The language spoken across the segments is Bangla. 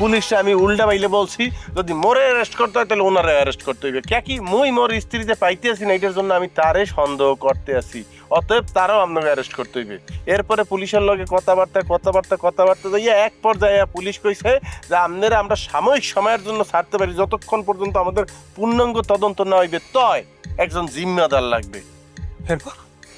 পুলিশে আমি উল্টা বাইলে বলছি, যদি মোরে অ্যারেস্ট করতে হয়, তাহলে ওনারে অ্যারেস্ট করতে হইবে। কে কি মুই মোর স্ত্রীতে পাইতে আসি না, এটার জন্য আমি তারে সন্দেহ করতে আসি অতএব তারাও আপনাকে অ্যারেস্ট করতে হইবে। এরপরে পুলিশের লগে কথাবার্তা কথাবার্তা কথাবার্তা যাইয়া এক পর্যায়ে পুলিশ কইছে যে, আপনারা আমরা সাময়িক সময়ের জন্য ছাড়তে পারি, যতক্ষণ পর্যন্ত আমাদের পূর্ণাঙ্গ তদন্ত না হইবে, তয় একজন জিম্মাদার লাগবে। এরপর?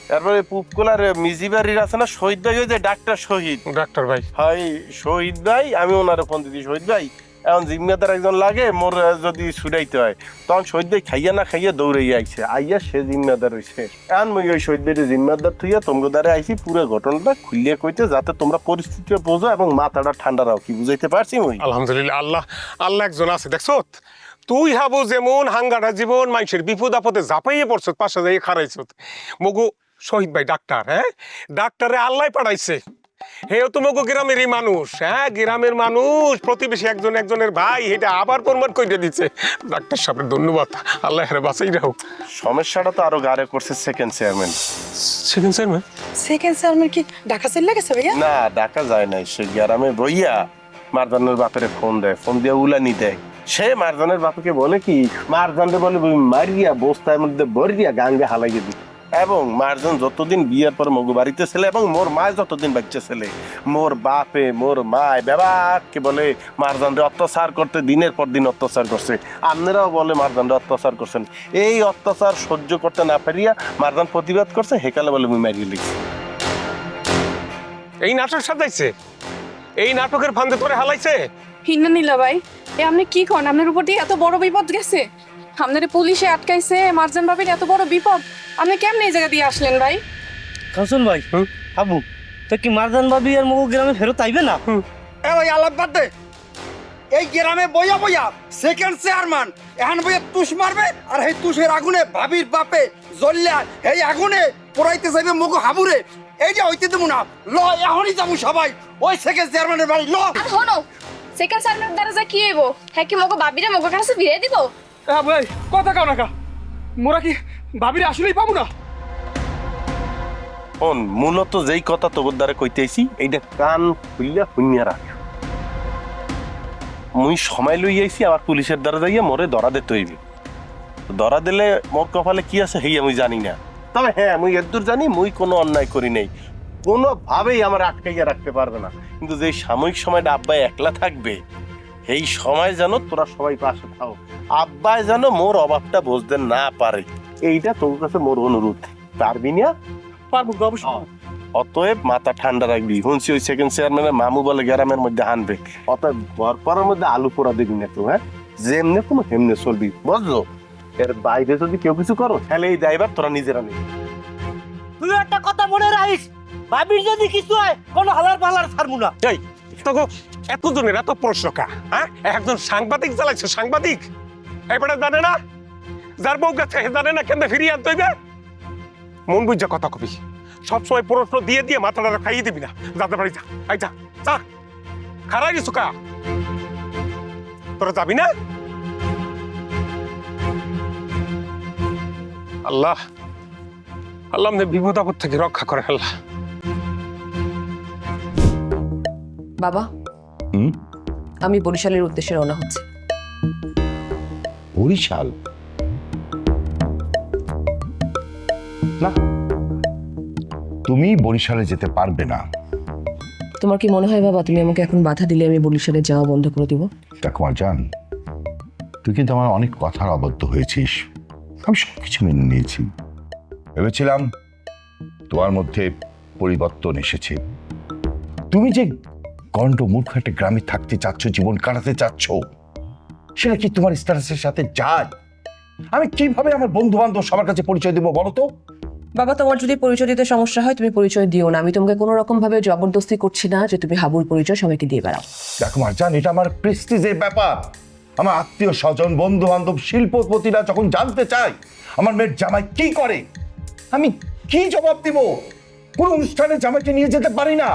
তারপরে পুপকোলার মিজিবাড়ির আছে না শহীদ ভাই ওই যে ডাক্তার শহীদ। ডাক্তার ভাই। হয় শহীদ ভাই আমি ওনারে ফোন দিদি শহীদ ভাই এখন জিম্মাদার একজন লাগে মোর যদি ছুটাইতে হয় তখন শহীদ ভাই খাইয়া না খাইয়া দৌড়াইয়া আইছে। আইয়া সে জিম্মাদার হইছে। এখন মুই ওই শহীদ ভাইয়ের জিম্মাদার থইয়া তোমাকে দ্বারা আইছি পুরো ঘটনাটা খুলিয়ে কইতে যাতে তোমরা পরিস্থিতি বোঝো এবং মাথাটা ঠান্ডা রাখো। কি বুঝাইতে পারছি মুই? আলহামদুলিল্লাহ আল্লাহ আল্লাহ একজন আছে। দেখছ? তুই হাবু যেমন হাঙ্গাটা জীবন মানুষের বিপদ আপদে ঝাঁপাইয়ে পড়ছ পাশে যাই খারাইছ মগু শহীদ ভাই ডাক্তার হ্যাঁ? ডাক্তারে আল্লাহ পাঠাইছে। হেও তো মগু গ্রামেরই মানুষ হ্যাঁ? গ্রামের মানুষ প্রতিবেশী একজন একজনের ভাই এটা আবার প্রমাণ করে দিচ্ছে ডাক্তার সাহেবের ধন্যবাদ আল্লাহ হেরে বাঁচাই রাখো সমস্যাটা তো আরও গাড়ে করছে second chairman second chairman second chairman কি ঢাকা চলে গেছে ভাইয়া? না ডাকা যায় নাই সে গ্রামে বইয়া মারজানের বাপের ফোন দেয় ফোন দিয়ে উলানি দেয়। সে মারজানের বাপকে বলে কি মারজানরে বলে মারিয়া বস্তার মধ্যে ভরিয়া গাঙ্গে হালাইয়ে দি এবং মারজন যতদিন বিয়ের পর মগু বাড়িতে ছেলে এবং মোর মায় যতদিন বাচ্চা ছেলে মোর বাপে মোর মায় বাবাকে বলে মারজানরে অত্যাচার করতে দিনের পর দিন অত্যাচার করছে। আপনারাও বলে মারজানরে অত্যাচার করছেন। এই অত্যাচার সহ্য করতে না পারিয়া মারজান প্রতিবাদ করছে হেকালে বলে মুই মারিয়ে লিখছি। এই নাটক সাজাইছে? এই নাটকের ফান্দে তোরে হালাইছে? হিন্না নীলা ভাই এ আপনি কি করেন আপনার উপর দিয়ে এত বড় বিপদ গেছে? আপনার পুলিশে আটকাইছে মার্জান ভাবির এত বড় বিপদ। আপনি কেমন এই জায়গা দিয়ে আসলেন ভাই? কাঞ্চন ভাই আবু তা কি মারদান বাবি আর মগু গ্রামে ফেরত আইবে না? এ ভাই আলাপ বাদ দে। এই গ্রামে বইয়া বইয়া সেকেন্ড চেয়ারম্যান এখন বইয়া তুষ মারবে আর এই তুষের আগুনে ভাবির বাপে জ্বললে এই আগুনে পোড়াইতে যাইবে মগু হাবুরে। এই যে হইতে দেবো না ল এখনই যাব সবাই। ওই সেকেন্ড চেয়ারম্যানের বাড়ি ল। আর হনো সেকেন্ড সার্ভের দ্বারা যা কি হইব? হ্যাঁ কি মগো বাবিরে মগো কাছে ফিরিয়ে দিব? ভাই কথা কাও না মোরা কি ভাবিরে আসলেই পাবো না? শোন মূলত যেই কথা তোর দ্বারা কইতেছি এইটা কান খুললা শুনিয়া রাখ। মুই সময় লই আইছি, আবার পুলিশের দ্বারা যাইয়া মোরে ধরা দিতে হইবে। ধরা দিলে মোর কপালে কি আছে হেই আমি জানি না। তবে হ্যাঁ মুই এদূর জানি, মুই কোনো অন্যায় করি নাই। কোনোভাবেই আমার আটকাইয়া রাখতে পারবে না। কিন্তু যে সাময়িক সময়টা আব্বাই একলা থাকবে এই সময় যেন তোরা সবাই পাশে থাও। আব্বাই যেন মোর অভাবটা বুঝতে না পারে। এইটা তোর কাছে মোর অনুরোধ। পারবি না? পারব অবশ্যই। অতএব মাথা ঠান্ডা রাখবি। শুনছি ওই সেকেন্ড চেয়ারম্যানের মামু বলে গ্রামের মধ্যে হানবে অতএব ঘরপরের মধ্যে আলু পোড়া দিবি না তো হ্যাঁ? যেমনে কোনো হেমনে চলবি বুঝলো এর বাইরে যদি কেউ কিছু করো তাহলে এই ড্রাইভার তোরা নিজেরা নিবি তুই একটা কথা মনে রাখিস? বাবির যদি কিছু হয় কোনো হালার পালার ছাড়বো না। এই তোকে এতজনের এত প্রশ্ন কা হ্যাঁ? একজন সাংবাদিক চালাইছে সাংবাদিক? এবারে জানে না? যার বউ গেছে হে জানে না কেন ফিরিয়ে আনতে হইবে? মন বুঝা কথা কবি। সবসময় প্রশ্ন দিয়ে দিয়ে মাথাটা খাইয়ে দিবি না। যাতে পারি যা আই যা যা। খারাই গেছো কা? তোরা যাবি না? আল্লাহ আল্লাহ আমাদের বিপদ আপদ থেকে রক্ষা করে আল্লাহ। বাবা আমি বরিশালের উদ্দেশ্যে রওনা হচ্ছে। বরিশাল। না তুমি বরিশালে যেতে পারবে না। তোমার কি মনে হয় বাবা তুমি আমাকে এখন বাধা দিলে আমি বরিশালে যাওয়া বন্ধ করে দিব? দেখো জান তুই কিন্তু আমার অনেক কথার আবদ্ধ হয়েছিস। আমি সব কিছু মেনে নিয়েছি। ভেবেছিলাম তোমার মধ্যে পরিবর্তন এসেছে। তুমি যে গণ্ড মূর্খ একটা গ্রামে থাকতে চাচ্ছ জীবন কাটাতে চাচ্ছ সেটা কি তোমার স্ট্যাটাসের সাথে যায়? আমি কীভাবে আমার বন্ধু বান্ধব সবার কাছে পরিচয় দেবো বলো তো? বাবা তোমার যদি পরিচয় দিতে সমস্যা হয় তুমি পরিচয় দিও না। আমি তোমাকে কোনো রকম ভাবে জবরদস্তি করছি না যে তুমি হাবুর পরিচয় সবাইকে দিয়ে বেড়াও। দেখো মারজান এটা আমার প্রেস্টিজের ব্যাপার। আমার আত্মীয় স্বজন বন্ধু বান্ধব শিল্পপতিরা যখন জানতে চায় আমার মেয়ের জামাই কি করে আমি কি জবাব দিব? কোনো অনুষ্ঠানে জামাইকে নিয়ে যেতে পারি না।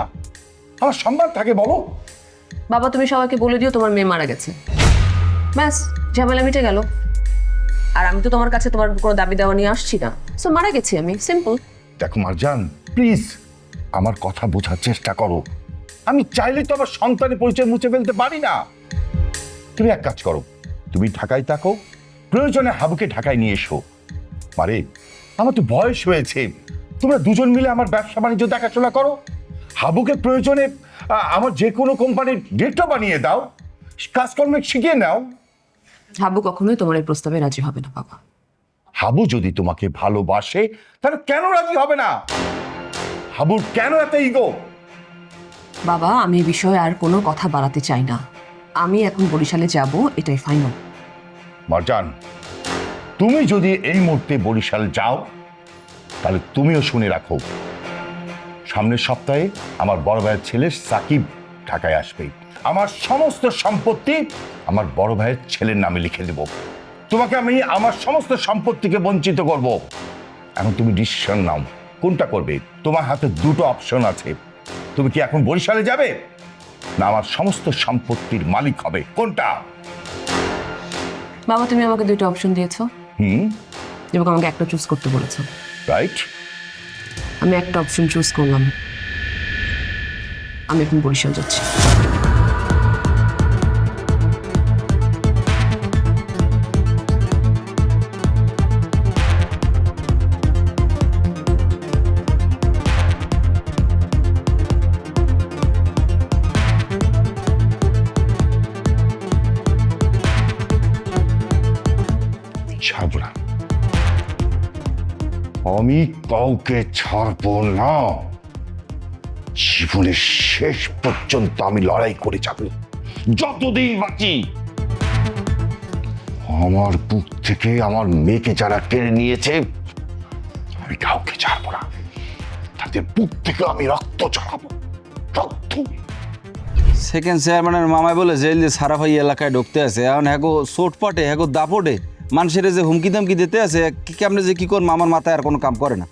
আমার সম্মান থাকে বলো। বাবা তুমি সবাইকে বলে দিও তোমার মেয়ে মারা গেছে। ব্যাস, ঝামেলা মিটে গেল। আর আমি তো তোমার কাছে তোমার কোনো দাবি দেওয়া নিয়ে আসছি না। সো মারা গেছি আমি সিম্পল দেখো মারজান প্লিজ আমার কথা বোঝার চেষ্টা করো। আমি চাইলে তো আমার সন্তানের পরিচয় মুছে ফেলতে পারি না। তুমি এক কাজ করো, তুমি ঢাকায় থাকো, প্রয়োজনে হাবুকে ঢাকায় নিয়ে এসো। মারে, আমার তো বয়স হয়েছে। তোমরা দুজন মিলে আমার ব্যবসা বাণিজ্য দেখাশোনা করো। হাবুকে প্রয়োজনে আমার যে কোনো কোম্পানির ডেটটা বানিয়ে দাও। কাজকর্মে শিখিয়ে নাও। হাবু কখনোই তোমার এই প্রস্তাবে রাজি হবে না বাবা। হাবু যদি তোমাকে ভালোবাসে তাহলে কেন রাজি হবে না? হাবুর কেন এত ইগো বাবা আমি এই বিষয়ে আর কোনো কথা বাড়াতে চাই না। আমি এখন বরিশালে যাব এটাই ফাইনাল মারজান তুমি যদি এই মুহূর্তে বরিশাল যাও তাহলে তুমিও শুনে রাখো। সামনের সপ্তাহে আমার বড় ভাইয়ের ছেলে সাকিব ঢাকায় আসবে। আমার সমস্ত সম্পত্তি আমার বড় ভাইয়ের ছেলের নামে লিখে দেব। তোমাকে আমি আমার সমস্ত সম্পত্তিকে বঞ্চিত করব। এখন তুমি ডিসিশন নাও কোনটা করবে? তোমার হাতে দুটো অপশন আছে। তুমি কি এখন বরিশালে যাবে? না আমার সমস্ত সম্পত্তির মালিক হবে। কোনটা? বাবা তুমি আমাকে দুটো অপশন দিয়েছ। হুম? এবং আমাকে একটা চুজ করতে বলেছ। রাইট আমি একটা অপশন চুজ করলাম। আমি এখন বরিশাল যাচ্ছি। আমি কাউকে ছাড়বো না। জীবনের শেষ পর্যন্ত আমি লড়াই করে যাব। যতদিন বাঁচি আমার বুক থেকে আমার মেয়েকে যারা কেড়ে নিয়েছে, আমি কাউকে ছাড়বো না। তাদের বুক থেকে আমি রক্ত চড়াবো রক্ত। সেকেন্ড চেয়ারম্যানের মামাই বলে, জেল যে সারাফাই এলাকায় ঢুকতে আছে। এখন হ্যাগো চোটপাটে, হ্যাগো দাপটে। মানুষের যে হুমকি দামকি দিতে আছে, কি- কেমনে যে কি করব আমার মাথায় আর কোনো কাম করে না?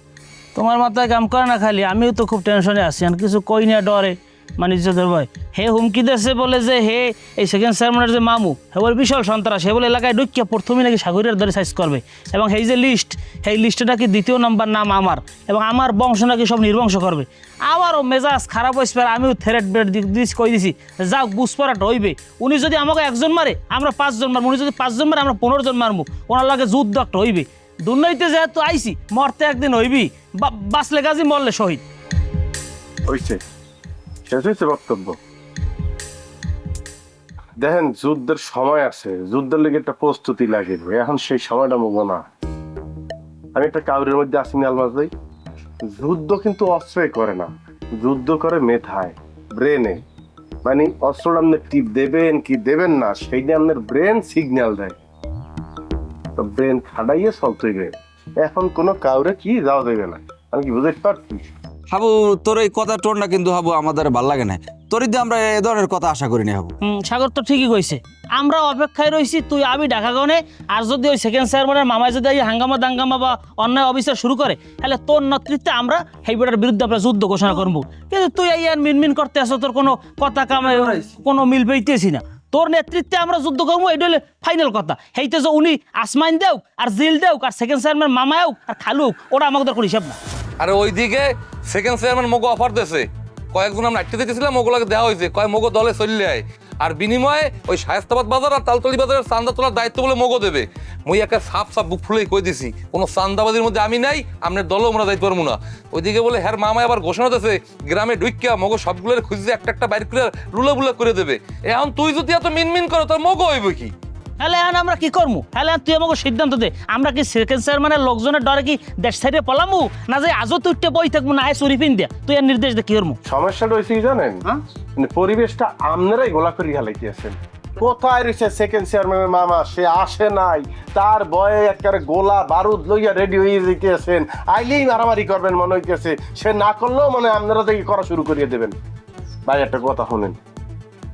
তোমার মাথায় কাম করে না খালি, আমিও তো খুব টেনশনে আছি, আর কিছু কই না ডরে। মানে ইজ্জতের ভয় হে হুমকি দেশে বলে যে, হে, এই সেকেন্ড চেয়ারম্যানের যে মামু, হে বলে বিশাল সন্ত্রাস, হে বলে এলাকায় ঢুকিয়া প্রথমে নাকি সাগরের ধরে সাইজ করবে। এবং এই যে লিস্ট সেই লিস্টে নাকি দ্বিতীয় নাম্বার নাম আমার, এবং আমার বংশ নাকি সব নির্বংশ করবে। আবারও মেজাজ খারাপ হয়েছে আমিও থেরেট বেড দিস কই দিছি যাক বুঝপরাট হইবে উনি যদি আমাকে একজন মারে, আমরা পাঁচজন মারবো, উনি যদি পাঁচজন মারে, আমরা পনেরো জন মারবো, ওনার লাগে যুদ্ধ একটা হইবে। দুর্নৈতে যেহেতু আইছি, মরতে একদিন হইবি বাঁচলে গাজী, মরলে শহীদ। শেষ বক্তব্য। দেখেন, যুদ্ধের সময় আছে। যুদ্ধের লেগে একটা প্রস্তুতি লাগে এখন সেই সময়টা মুগো না। আমি একটা কাউরের মধ্যে আসিনি আলমাজ ভাই। যুদ্ধ কিন্তু অস্ত্রে করে না। যুদ্ধ করে মেথায় ব্রেনে। মানে অস্ত্রটা আপনি টিপ দেবেন, কি দেবেন না, সেইটা আপনার ব্রেন সিগন্যাল দেয়। তো ব্রেন খাটাইয়ে চলতে গেলে এখন কোনো কাউরে কি যাওয়া দেবে না। আমি কি বুঝতে পারছি? হাবু তোর এই কথা টোন না কিন্তু হাবু আমাদের ভালো লাগে না। তোর দিয়ে আমরা এ ধরনের কথা আশা করিনি হাবু। হুম, সাগর তো ঠিকই কইছে। আমরা অপেক্ষায় রইছি তুই আমি ঢাকা গনে আর যদি ওই সেকেন্ড চেয়ারম্যানের মামায় যদি এই হাঙ্গামা দাঙ্গামা বা অন্যায় অবিচার শুরু করে তাহলে তোর নেতৃত্বে আমরা সেইবারের বিরুদ্ধে আমরা যুদ্ধ ঘোষণা করব। কিন্তু তুই এই আর মিনমিন করতে আসো তোর কোনো কথা কামে কোনো মিল পেইতেছি না। তোর নেতৃত্বে আমরা যুদ্ধ করব এটা হলে ফাইনাল কথা। সেইতে যে উনি আসমাইন দেও আর জিল দেও আর সেকেন্ড চেয়ারম্যান মামায়ও আর খালুক ওরা আমাদের কোনো হিসাব না। আরে ওইদিকে সেকেন্ড চেয়ারম্যান মোগো অফার দিয়েছে কয়েকজন আমরা আটকে দিতেছিলাম, ওগুলোকে দেওয়া হয়েছে। কয় মোগো দলে চললে আয়। আর বিনিময়ে ওই শায়স্তাবাদ বাজার আর তালতলি বাজারের চান্দা তোলার দায়িত্ব বলে মোগো দেবে। মুই একা সাপ সাপ বুক ফুলেই কই দিছি, কোনো চান্দাবাজির মধ্যে আমি নাই আপনার দলও আমরা যাইতে পারব না। ওইদিকে বলে, হ্যার মামায় আবার ঘোষণা দিয়েছে গ্রামে ঢুকিয়া মগো সবগুলোর খুঁজে একটা একটা বাইর করে রুলে বুলে করে দেবে। এখন তুই যদি এত মিনমিন করো, তোর মগো হইব কি? হ্যালে এখন আমরা কি করব হ্যালে তুই আমাকে সিদ্ধান্ত দে। আমরা কি সেকেন্ড স্যার মানে লোকজনের ডরে কি দেশ সাইডে পলামু? না যে আজও তুই বই থাকব না আয় চুরিফিন দিয়া। তুই আর নির্দেশ দে কি করব সমস্যাটা হয়েছে কি জানেন? মানে পরিবেশটা আপনারাই গোলা করে হালাইতেছেন কোথায় রয়েছে সেকেন্ড চেয়ারম্যানের মামা? সে আসে নাই। তার বয়ে একবারে গোলা বারুদ লইয়া রেডি হয়ে যেতেছেন আইলেই মারামারি করবেন মনে হইতেছে। সে না করলেও মানে আপনারা থেকে করা শুরু করিয়ে দেবেন। ভাই একটা কথা শুনেন।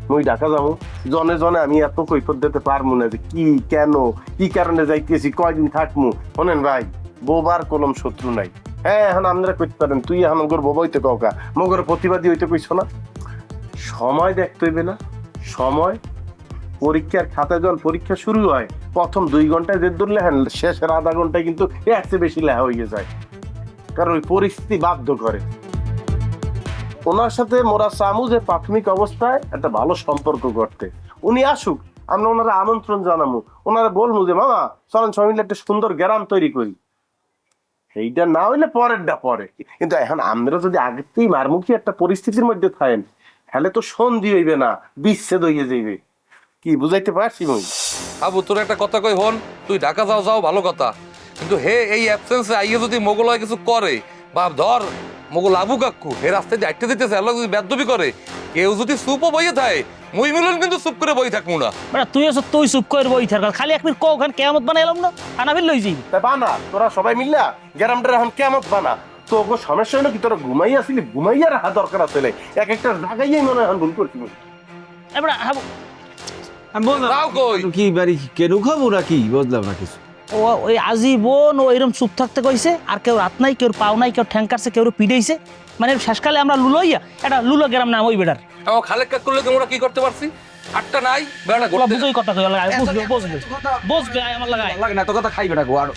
মুই ঢাকা যাব। জনে জনে আমি এত কৈফত দিতে পারব না যে কি, কেন, কি কারণে যাইতেছি কয়দিন থাকমু। শোনেন ভাই বোবার কলম শত্রু নাই। হ্যাঁ এখন আপনারা কইতে পারেন তুই এখন মগর বোবা হইতে কওকা মগর প্রতিবাদী হইতে কইছ না। সময় দেখতে হইবে না। সময় পরীক্ষার খাতা জল পরীক্ষা শুরু হয় প্রথম দুই ঘন্টায় যে দূর লেখেন শেষের আধা ঘন্টায় কিন্তু এর চেয়ে বেশি লেখা হয়ে যায়। কারণ ওই পরিস্থিতি বাধ্য করে ওনার সাথে মোরা চামু যে প্রাথমিক অবস্থায় একটা ভালো সম্পর্ক করতে উনি আসুক, আমরা ওনারা আমন্ত্রণ জানাব ওনারা বলব যে, মামা, চলেন সবাই মিলে একটা সুন্দর গ্রাম তৈরি করি। এইটা না হইলে পরেরটা পরে। কিন্তু এখন আমরা যদি আগের থেকেই মারমুখী একটা পরিস্থিতির মধ্যে থাকেন, তাহলে তো সন্ধি হইবে না, বিচ্ছেদ হইয়ে যাইবে। কি বুঝাইতে পারছি মুই আবু, তোর একটা কথা কই হন তুই ঢাকা যাও যাও, ভালো কথা। কিন্তু হে, এই অ্যাবসেন্সে আইয়ে যদি মোগল কিছু করে বা ধর। মোগল আবু কাকু হে রাস্তায় যে আটকে দিতেছে আল্লাহ যদি বেদবি করে কেউ যদি সুপও বইয়ে থাকে মুই মিলন কিন্তু চুপ করে বই থাকব না। বেটা তুই আছো তুই চুপ করে বই থাকার খালি এক মিনিট কখন কেমন বানাইলাম না? আনাবিল লই যাই। তা বানা তোরা সবাই মিললা গ্রামটা এখন কেমন বানা। তো ওগো সমস্যা হলো কি তোরা ঘুমাই আসিলি ঘুমাইয়া রাখা দরকার আছে এক একটা জায়গায় মনে হয় এখন ভুল করছি মুই। এবার হাবু। আমি বললাম কি বাড়ি কেনু খাব নাকি? বুঝলাম না কিছু। ও ওই আজীবন ও চুপ থাকতে কইছে আর কেউ রাত নাই কেউ পাও নাই কেউ ঠ্যাংকারছে কেউ পিটাইছে। মানে শেষকালে আমরা লুলোইয়া এটা লুলো গ্রাম নাম ওই বেটার ও খালেক কাক করলে তোমরা কি করতে পারছি? আটটা নাই বেড়া ওরা বুঝই কথা কই লাগাই বুঝবে বুঝবে। বুঝবে আমার লাগায়। লাগে না তো কথা খাইবে না গো আর।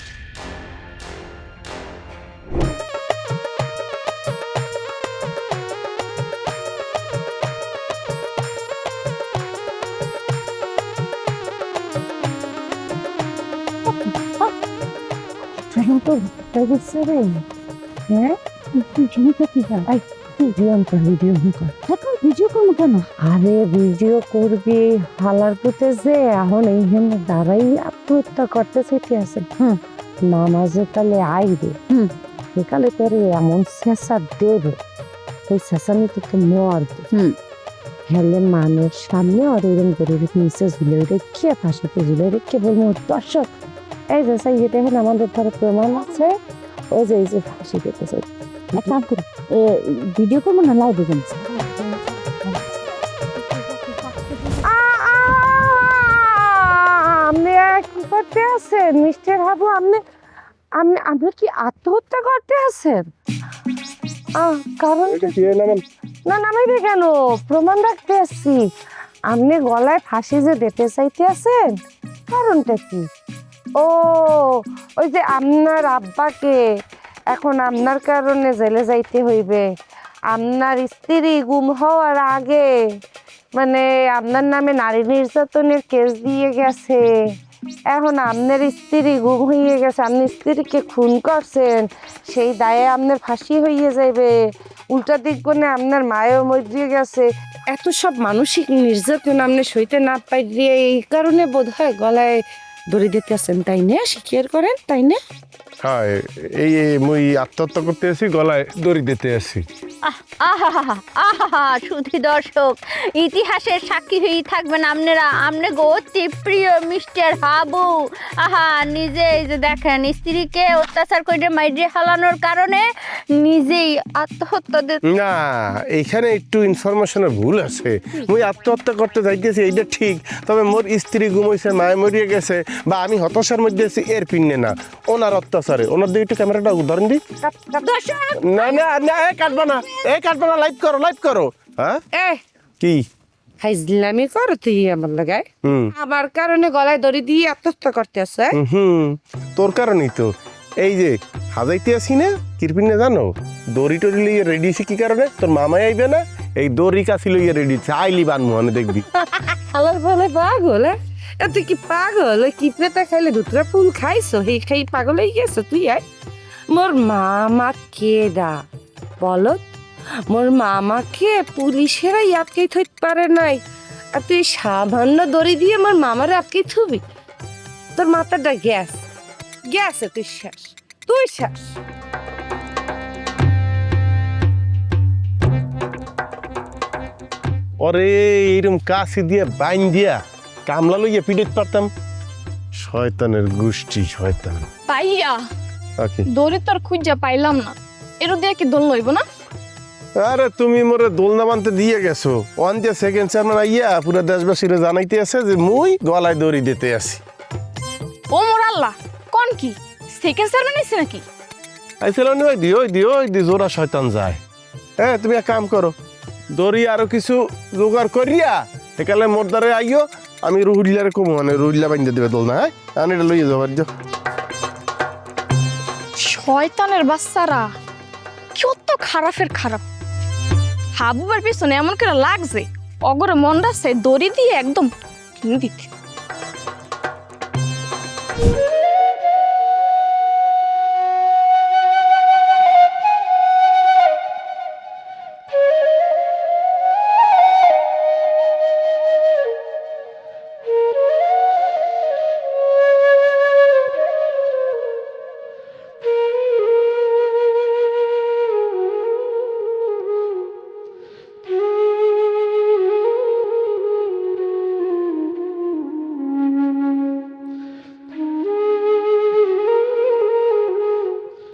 আরে ভিডিও করবি? হালার পুতে যে এখন এইখানে দাঁড়াই আত্মহত্যা করতে চাইতে আছে। হুম। যে কালে আইবে হুম। সেকালে তোর এমন শেষা দেবে ওই শেষা নিতে তো মরবে হুম। হেলে মানুষ সামনে আর এরকম করে নিচে ঝুলে রেখে ফাঁসিতে ঝুলে রেখে বলব দর্শক এই যে সাই দেখেন আমাদের ধরে প্রমাণ আছে। ওই যে এই যে ফাঁসি পেতেছে। এক কাম করি। ভিডিও করব না? লাইভ দেখেন আপনি কি করতে আছেন? মিস্টার হাবু আপনি আপনি আপনি কি আত্মহত্যা করতে আছেন? আহ, কারণ না নামাইবে কেন? প্রমাণ রাখতে আসছি। আপনি গলায় ফাঁসি যে দিতে চাইতে আছেন কারণটা কি? ও, ওই যে আপনার আব্বাকে। এখন আপনার কারণে জেলে যাইতে হইবে। আপনার স্ত্রী গুম হওয়ার আগে মানে আপনার নামে নারী নির্যাতনের কেস দিয়ে গেছে। এখন আপনার স্ত্রী গুম হয়ে গেছে আপনি স্ত্রীকে খুন করছেন, সেই দায়ে আপনার ফাঁসি হইয়ে যাইবে। উল্টা দিক কোণে আপনার মায়েও মরিয়ে গেছে। এত সব মানসিক নির্যাতন আপনি সইতে না পাইলে এই কারণে বোধ হয় গলায় দড়ি দিতে আছেন তাই না? শিখিয়ে করেন তাই না? হ্যাঁ। এই মুই আত্মহত্যা করতে আসি গলায় দড়ি দিতে আসি আহা দর্শক ইতিহাসের সাক্ষী হয়ে থাকবেন আপনারা। আমনে গো অতি প্রিয় মিস্টার হাবু। আহা নিজে এই যে দেখেন স্ত্রীকে অত্যাচার করে মাইরে হালানোর কারণে নিজেই আত্মহত্যা না এইখানে একটু ইনফরমেশনের ভুল আছে। মুই আত্মহত্যা করতে যাইতেছি এইটা ঠিক। তবে মোর স্ত্রী ঘুমাইছে মায় মরিয়ে গেছে বা আমি হতাশার মধ্যে আছি এর পিন্নে না। ওনার অত্যাচারে ওনার দিকে একটু ক্যামেরাটা দিই দর্শক না না না এ কাটবা না এ কাটবা না লাইভ করো লাইভ করো। হ্যাঁ? এ কি? করো তুই আমার লাগায়। আমার কারণে গলায় দড়ি দিয়ে আত্মহত্যা করতে আছে হুম তোর কারণেই তো। এই যে হাজাইতে আসি না কিরপিনে জানো? দড়ি টড়ি লইয়ে রেডি কি কারণে? তোর মামাই আইবে না এই দড়ি কাছি লইয়ে রেডি চাইলি বান মোহনে দেখবি। আলার বলে পাগল হ্যাঁ? তুই কি পাগল? ওই কি পেটা খাইলে দুতরা ফুল খাইছো? সেই খাই পাগল হয়ে গেছো তুই আয় মোর মামা কেডা? বলো। মোর মামাকে পুলিশেরা আটকেই থইতে পারে নাই। আর তুই সামান্য দড়ি দিয়ে আমার মামারে আটকেই থুবি? তোর মাথাটা গ্যাস। গ্যাসে তুই শেষ তুই শেষ ওরে এইরকম কাশি দিয়ে বাইন দিয়া কামলা লইয়া পিড়িত পারতাম। শয়তানের গোষ্ঠী শয়তান। পাইয়া? ওকে দৌড়ে তো আর খুঁজা পাইলাম না। এর দিয়ে কি দোল লইব না? আরে তুমি মোরে দোলনা বানতে দিয়ে গেছো। ওয়ান যে সেকেন্ড চেয়ারম্যান আইয়া পুরো দেশবাসীরে জানাইতে আছে যে মুই গলায় দড়ি দিতে আসি। ও মোর আল্লাহ কোন কি? সেকেন্ড সার্ভে নিছে নাকি? আইছিল নি ওই দি ওই দি জোড়া শয়তান যায়। হ্যাঁ তুমি এক কাম করো দড়ি আরও কিছু জোগাড় করিয়া একালে মোর দ্বারে আইও আমি রুহুলার কমু মানে রুহুল্লা বাইন্দে দেবে দোল না হ্যাঁ? আমি এটা লইয়ে যাবার যা শয়তানের বাচ্চারা, কত খারাপের খারাপ। হাবুবার পিছনে এমন করে লাগছে, অগরে মন রাস্তায় দড়ি দিয়ে একদম কিনে দিতে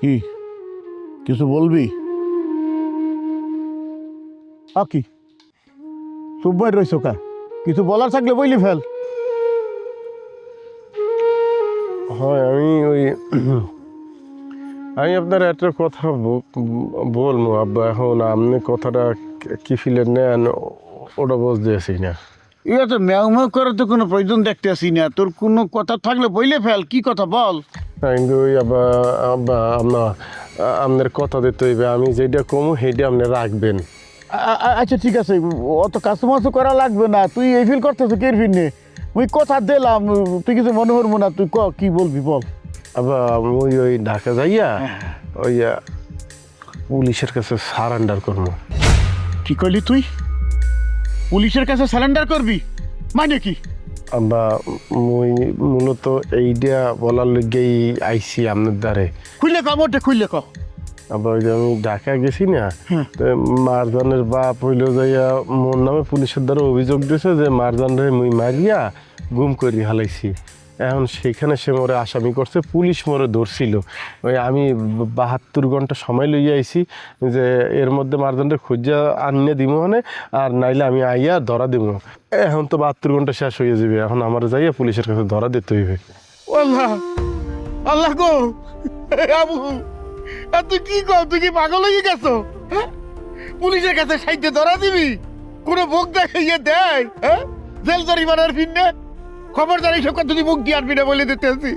কি? কিছু বলবি? কি? চুপ রইছ কা? কিছু বলার থাকলে বইলি ফেল। হয় আমি ওই আমি আপনার একটা কথা বলব আব্বা। এখন আপনি কথাটা কি ফিলে নেন ওটা বুঝতে আছি না। এটা তো ম্যাও করার তো কোনো প্রয়োজন দেখতে আসি না। তোর কোনো কথা থাকলে বইলে ফেল। কি কথা বল? আপনার আপনার কথা দিতে হইবে। আমি যেটা কমু সেইটা আপনি রাখবেন। আচ্ছা ঠিক আছে। অত কাস্টমার তো করা লাগবে না। তুই এই ফিল করতেছ কে ফিল নে মুই কথা দিলাম তুই কিছু মনে হরবো না। তুই ক কি বলবি বল। আবার ওই ওই ঢাকা যাইয়া ওই পুলিশের কাছে সারেন্ডার করব। কি করলি তুই? পুলিশের কাছে স্যালেন্ডার করবি? মানে কি? আব্বা মুই মূলত এইটা বলার লগেই আইছি আপনার দ্বারে। খুললে কম ওটা খুললে ক। আবার ওই যে আমি ঢাকা গেছি না তো মারজানের বাপ হইল যাইয়া মোর নামে পুলিশের দ্বারা অভিযোগ দিছে যে মারজানরে মুই মারিয়া গুম করি হালাইছি এখন সেখানে সে মোরে আসামি করছে, পুলিশ মোরে ধরছিল। ওই আমি বাহাত্তর ঘণ্টা সময় লইয়া আইছি যে এর মধ্যে মারজানরে খুঁজা আনিয়ে দিব মানে আর নাইলে আমি আইয়া ধরা দিব এখন তো বাহাত্তর ঘণ্টা শেষ হয়ে যাবে এখন আমার যাইয়া পুলিশের কাছে ধরা দিতে হইবে। আল্লাহ আল্লাহ গো আবু তুই কি কর, তুই কি পাগল হয়ে গেছো? হ্যাঁ? পুলিশের কাছে সাইতে ধরা দিবি? কোনো মুখ দেখাইয়ে দেয় হ্যাঁ? জেল জরিমানার ফিরনে খবর জানি সব কথা তুই মুখ দিয়ে আনবি না বলে দিতে আছি।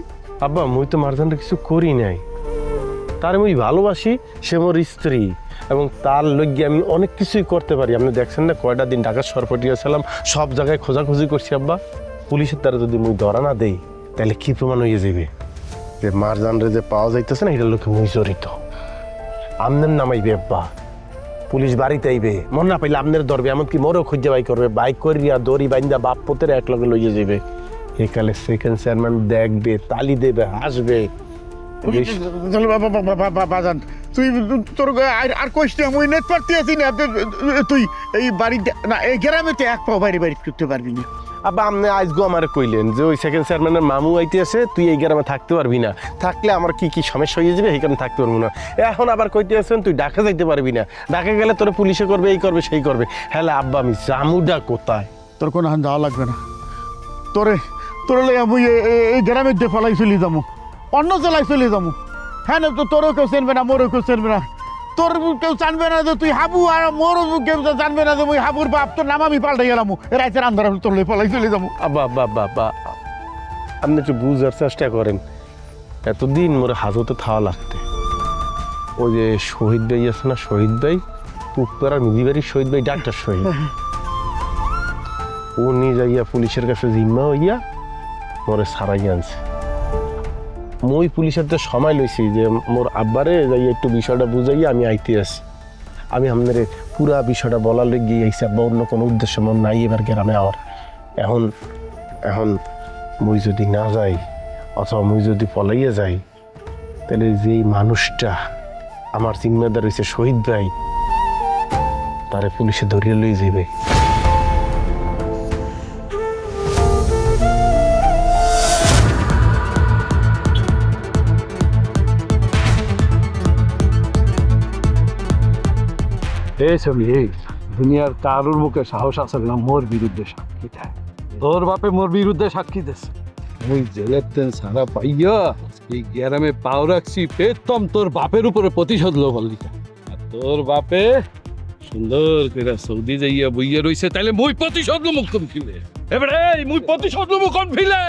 আব্বা, মুই তো মারজানটা কিছু করি নাই। তার মুই ভালোবাসি, সে মোর স্ত্রী এবং তার লগ্যে আমি অনেক কিছুই করতে পারি। আপনি দেখছেন না কয়টা দিন ঢাকা সরপটিয়েছিলাম সব জায়গায় খোঁজাখুঁজি করছি আব্বা। পুলিশের দ্বারা যদি মুই ধরা না দেই, তাহলে কি প্রমাণ হয়ে যাবে যে মারজানরে যে পাওয়া যাইতেছে না, এটার লোকে মুই জড়িত। আমনের নামাইবে আব্বা। পুলিশ বাড়িতে আইবে। মন না পাইলে আপনার ধরবে, এমনকি মোরও খুঁজে বাই করবে। বাইক করিয়া দড়ি বাইন্দা বাপ পোতের এক লগে লইয়ে যাবে একালে সেকেন্ড চেয়ারম্যান দেখবে তালি দেবে হাসবে। বাজান তুই তোর আর আর কইস না মুই নেট পারতে আছি না। তুই- এই বাড়িতে না এই গ্রামেতে এক পাও বাইরে বাইরে করতে পারবি না। আব্বা আপনি আজগো আমার কইলেন যে ওই সেকেন্ড চেয়ারম্যানের মামু আইতে আছে তুই এই গ্রামে থাকতে পারবি না। থাকলে আমার কি কি সমস্যা হয়ে যাবে? এই কারণে থাকতে পারব না। এখন আবার কইতে আছেন তুই ঢাকা যাইতে পারবি না। ঢাকা গেলে তোর পুলিশে করবে এই করবে সেই করবে। হ্যাঁ আব্বা আমি জামুডা কোথায়? তোর কোনো হান যাওয়া লাগবে না। তোরে তোর লেগে মুই এই গ্রামের দিয়ে ফলাই চলে যাব অন্য জেলায় চলে যাব হ্যাঁ না তো তোরও কেউ চেনবে না মোরও কেউ চেনবে না। তোর কেউ জানবে না যে তুই হাবু আর মোরও কেউ জানবে না যে মুই হাবুর বাপ তোর নাম আমি পাল্টে গেলাম। রাইতের আন্ধার তোর লেগে ফলাই চলে যাব আব্বা আব্বা আব্বা আব্বা। আপনি একটু বুঝার চেষ্টা করেন এতদিন মোর হাজতে থাওয়া লাগতে। ওই যে শহীদ ভাই আছে না শহীদ ভাই পুপাড়ার মিদিবাড়ির শহীদ ভাই ডাক্তার শহীদ। ও নিয়ে যাইয়া পুলিশের কাছে জিম্মা হইয়া মোরে সারাই আনছে। মই পুলিশের তো সময় লইছি যে মোর আব্বারে যাই একটু বিষয়টা বুঝাইয়া আমি আইতে আসি। আমি আপনার পুরা বিষয়টা বলার লেগে আইসি আব্বা, অন্য কোনো উদ্দেশ্য মন নাই এবার গ্রামে আমার এখন এখন মুই যদি না যাই অথবা মুই যদি পলাইয়া যাই, তাহলে যেই মানুষটা আমার জিম্মেদার হয়েছে শহীদ ভাই, তারে পুলিশে ধরিয়ে লই যাবে এই এই দুনিয়ার কারোর মুখে সাহস আছে না মোর বিরুদ্ধে সাক্ষী দেয় তোর বাপে মোর বিরুদ্ধে সাক্ষী দিস ওই জেলের তেন সারা পাইয়া এই গ্যারামে পাও রাখছি পেতম তোর বাপের উপরে প্রতিশোধ লো বললি। আর তোর বাপে সুন্দর করে সৌদি যাইয়া বইয়া রইছে, তাইলে মুই প্রতিশোধ মুখ কম ফিলে? এবারে মুই প্রতিশোধ মুখ কম ফিলে?